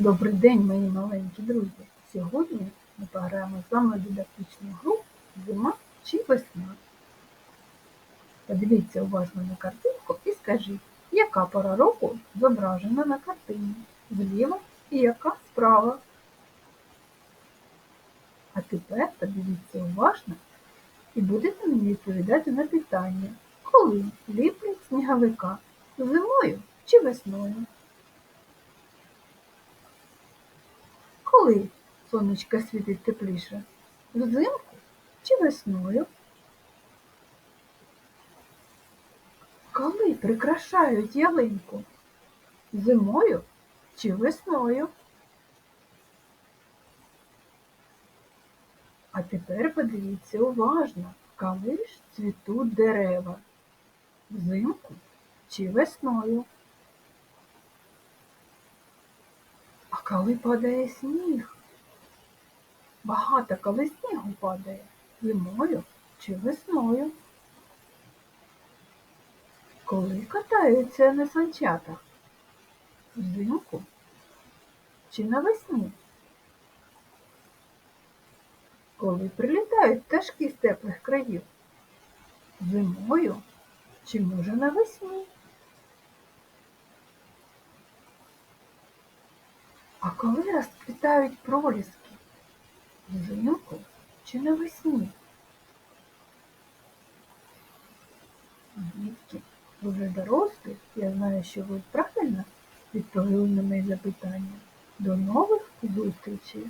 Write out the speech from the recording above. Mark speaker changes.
Speaker 1: Добрий день, мої маленькі друзі! Сьогодні ми пограємо з вами дидактичну гру Зима чи весна. Подивіться уважно на картинку і скажіть, яка пора року зображена на картині, зліва і яка справа. А тепер подивіться уважно і будете мені відповідати на питання, коли ліплять сніговика зимою чи весною. Коли сонечко світить тепліше? Взимку чи весною? Коли прикрашають ялинку? Зимою чи весною? А тепер подивіться уважно, коли ж цвітуть дерева? Взимку чи весною? Коли падає сніг? Багато коли снігу падає зимою чи весною? Коли катаються на санчатах? Взимку чи навесні? Коли прилітають пташки з теплих країв? Зимою чи може навесні? А коли розквітають проліски? Взимку чи навесні? Дітки, ви вже дорослі, я знаю, що ви правильно відповіли на моє запитання. До нових зустрічей!